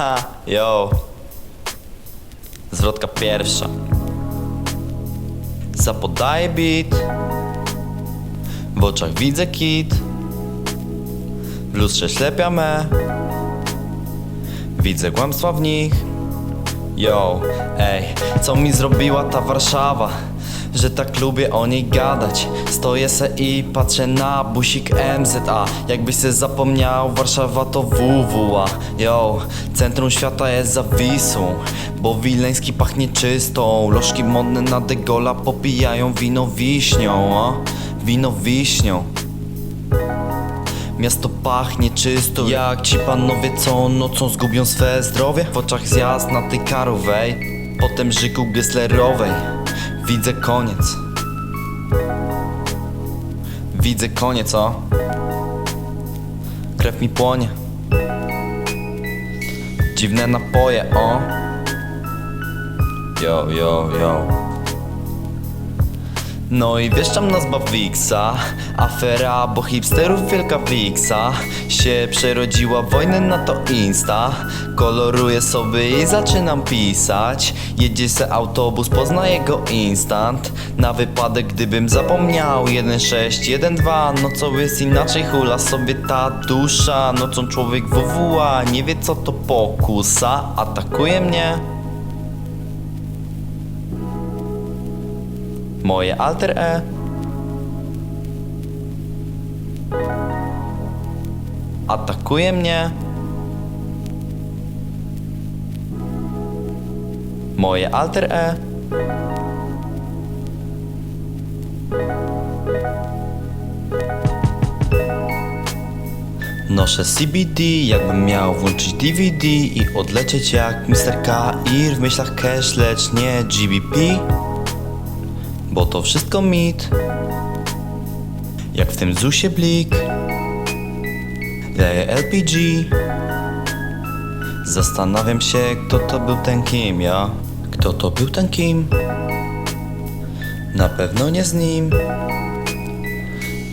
Haha, yo. Zwrotka pierwsza. Zapodaję beat. W oczach widzę kit. W lustrze ślepia me. Widzę kłamstwa w nich. Yo, ej, co mi zrobiła ta Warszawa? Że tak lubię o niej gadać. Stoję se i patrzę na busik MZA Jakbyś se zapomniał, Warszawa to WWA Yo, centrum świata jest za Wisłą Bo Wileński pachnie czystą. Lożki modne na degola popijają wino wiśnią o? Wino wiśnią. Miasto pachnie czysto. Jak ci panowie co nocą zgubią swe zdrowie? W oczach zjazd na tej karowej Potem żyku Gesslerowej Widzę koniec. Widzę koniec, o. Krew mi płonie. Dziwne napoje, o. Yo, yo, yo no i wieszczam nas Bawiksa Afera, bo hipsterów wielka wiksa Się przerodziła wojny na to insta. Koloruję sobie i zaczynam pisać. Jedzie se autobus, poznaję go instant. Na wypadek gdybym zapomniał 1.6, 1.2 No co jest inaczej, hula sobie ta dusza. Nocą człowiek WWA Nie wie co to pokusa. Atakuje mnie Moje alter E Atakuje mnie Moje alter E Noszę CBD, jakbym miał włączyć DVD i odlecieć jak Mr. K. I w myślach cash, lecz nie GBP bo to wszystko mit. Jak w tym ZUSie blik. Leję LPG Zastanawiam się, kto to był ten kim, ja? Kto to był ten kim? Na pewno nie z nim.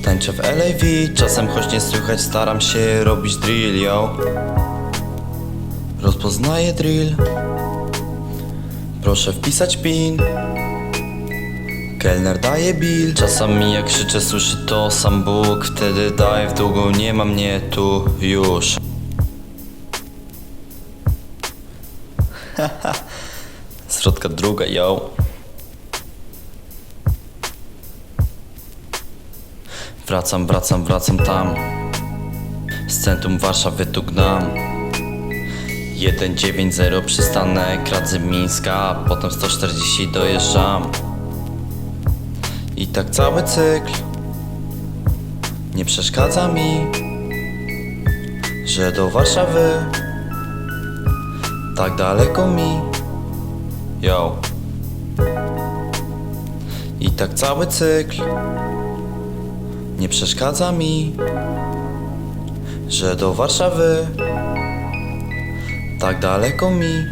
Tańczę w LAV, czasem choć nie słychać Staram się robić drill, yo. Rozpoznaję drill. Proszę wpisać pin Kelner daje bill Czasami jak krzyczę słyszy to sam Bóg Wtedy daję w długą, nie ma mnie tu już. Zwrotka druga, yo. Wracam, wracam, wracam tam. Z centrum Warszawy tu gnam. 190 przystanek Radzymińska Potem 140 dojeżdżam i tak cały cykl. Nie przeszkadza mi Że do Warszawy Tak daleko mi. Yo. I tak cały cykl. Nie przeszkadza mi Że do Warszawy Tak daleko mi